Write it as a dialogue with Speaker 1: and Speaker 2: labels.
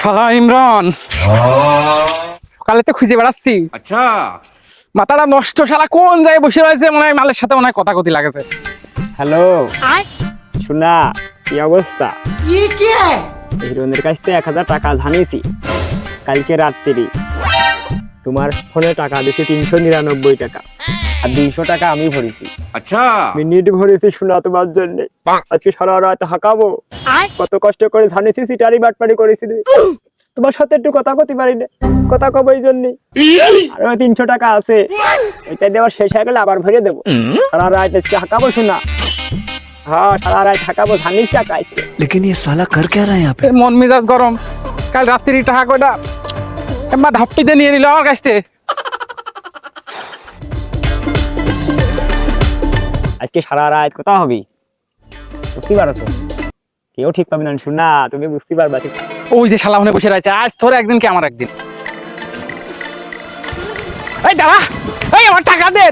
Speaker 1: শালা ইমরান। সকালে তো খুঁজে বেড়াচ্ছি।
Speaker 2: আচ্ছা।
Speaker 1: মাথাটা নষ্ট শালা কোন জায়গায় বসে রয়েছে মনে হয় মালের সাথে মনে হয় কথা কথি লাগেছে।
Speaker 3: হ্যালো। শোনা কি অবস্থা? হিরোনের কাছ থেকে এক হাজার টাকা ধানিয়েছি। কালকে রাত্রি। তোমার ফোনে টাকা দিয়েছি তিনশো নিরানব্বই টাকা। আর দুইশো টাকা আমি ভরেছি
Speaker 2: अच्छा
Speaker 3: মিনিট ভরেছি শোনা তোমার জন্য আজকে সারা রাত হাঁকাবো কত কষ্ট করে ধানিয়েছি সিটারি বাটপারি করেছি তুমি। তোমার সাথে একটু কথা কতে পারি না কথা কব এই জন্য আর ওই তিনশো টাকা আছে এটা দিয়ে আবার শেষ হয়ে গেলে আবার ভরে দেবো সারা রাত আজকে হাঁকাবো শোনা হ্যাঁ সারা রাত হাঁকাবো ধানিস টাকা আজকে
Speaker 4: लेकिन ये साला कर क्या रहा है यहाँ पे
Speaker 1: এ মন মেজাজ গরম কাল রাত্রি টাকা কয়টা এম্মা ধাপ্পিতে নিয়ে নিল আমার কাছ থেকে
Speaker 3: আজকে সারা রাত কোথাও হবি? বুঝতে পারছ? কেউ ঠিক পাবে না, শোনা তুমি বুঝতে পারবা
Speaker 1: ওই যে শালা মনে বসে রয়েছে, আজ তোর একদিন কি আমার একদিন? এই দাদা এই আমার টাকা দে।